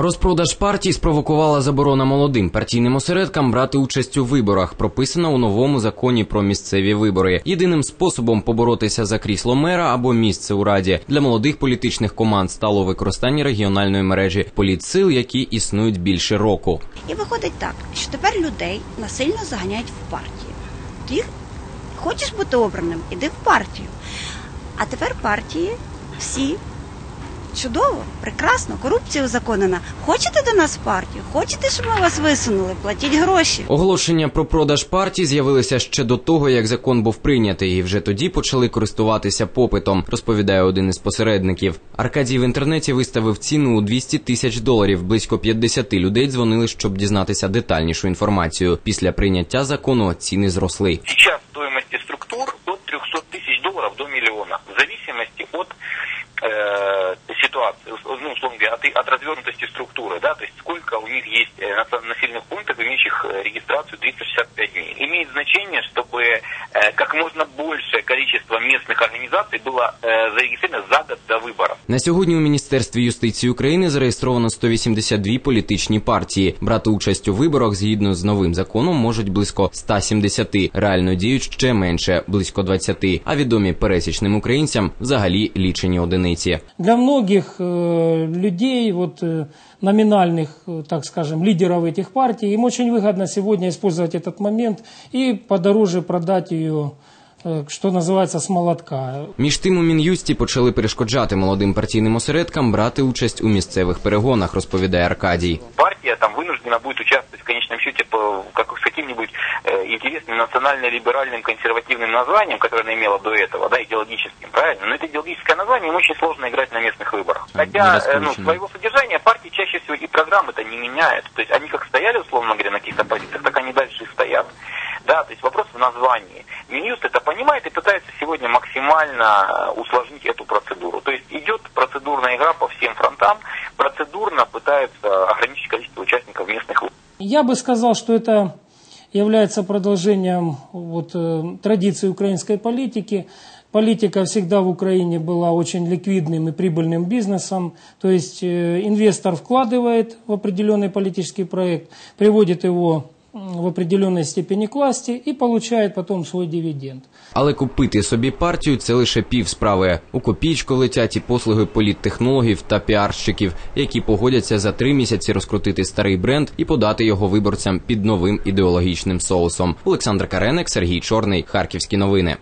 Розпродаж партій спровокувала заборона молодим партійним осередкам брати участь у виборах, прописана у новому законі про місцеві вибори. Єдиним способом поборотися за крісло мера або місце у раді для молодих політичних команд стало використання регіональної мережі політсил, які існують більше року. І виходить так, що тепер людей насильно заганяють в партію. Ти хочеш бути обраним, іди в партію. А тепер партії всі чудово, прекрасно, корупція узаконена. Хочете до нас в партію? Хочете, щоб ми вас висунули? Платіть гроші. Оголошення про продаж партій з'явилися ще до того, як закон був прийнятий, і вже тоді почали користуватися попитом, розповідає один із посередників. Аркадій в інтернеті виставив ціну у 200 тисяч доларів. Близько 50 людей дзвонили, щоб дізнатися детальнішу інформацію. Після прийняття закону ціни зросли. Сейчас стоимости структур от 300 тысяч долларов до миллиона, в зависимости от э, ситуации, ну, условно говоря, от, от развернутости структуры, да, то есть сколько у них есть э, населен- населенных пунктов, имеющих э, регистрацию 365 дней. Имеет значение, чтобы э, как можно большее количество местных организаций было э, зарегистрировано за год до выборов. На сьогодні у міністерстві юстиції України зареєстровано 182 політичні партії. Брати участь у виборах згідно з новим законом можуть близько 170. Реально діють ще менше близько 20. А відомі пересічним українцям взагалі лічені одиниці. Для многих э, людей, вот, э, номинальных, э, так скажем, лидеров этих партий, им очень выгодно сегодня использовать этот момент и подороже продать ее, э, что называется, с молотка. Між тим у мін'юсті почали перешкоджати молодим партійним осередкам брати участь у місцевих перегонах, розповідає Аркадій. партия там вынуждена будет участвовать в конечном счете по, как, с каким-нибудь э, интересным национально-либеральным консервативным названием, которое она имела до этого, да, идеологическим, правильно? Но это идеологическое название им очень сложно играть на местных выборах. А, Хотя, э, ну, нераскручено. своего содержания партии чаще всего и программы-то не меняют. То есть они как стояли, условно говоря, на каких-то позициях, так они дальше и стоят. Да, то есть вопрос в названии. Минюст это понимает и пытается сегодня максимально э, усложнить эту процедуру. То есть идет процедурная игра по всем фронтам, процедурно пытаются ограничить количество участников местных выборов. Я бы сказал, что это является продолжением вот, э, традиции украинской политики. Политика всегда в Украине была очень ликвидным и прибыльным бизнесом. То есть э, инвестор вкладывает в определенный политический проект, приводит его в определенной степени к власти и получает потом свой дивиденд. Але купити собі партію це лише пів справи. У копійку летять і послуги політтехнологів та піарщиків, які погодяться за три місяці розкрутити старий бренд і подати його виборцям під новим ідеологічним соусом. Олександр Кареник, Сергій Чорний, Харківські новини.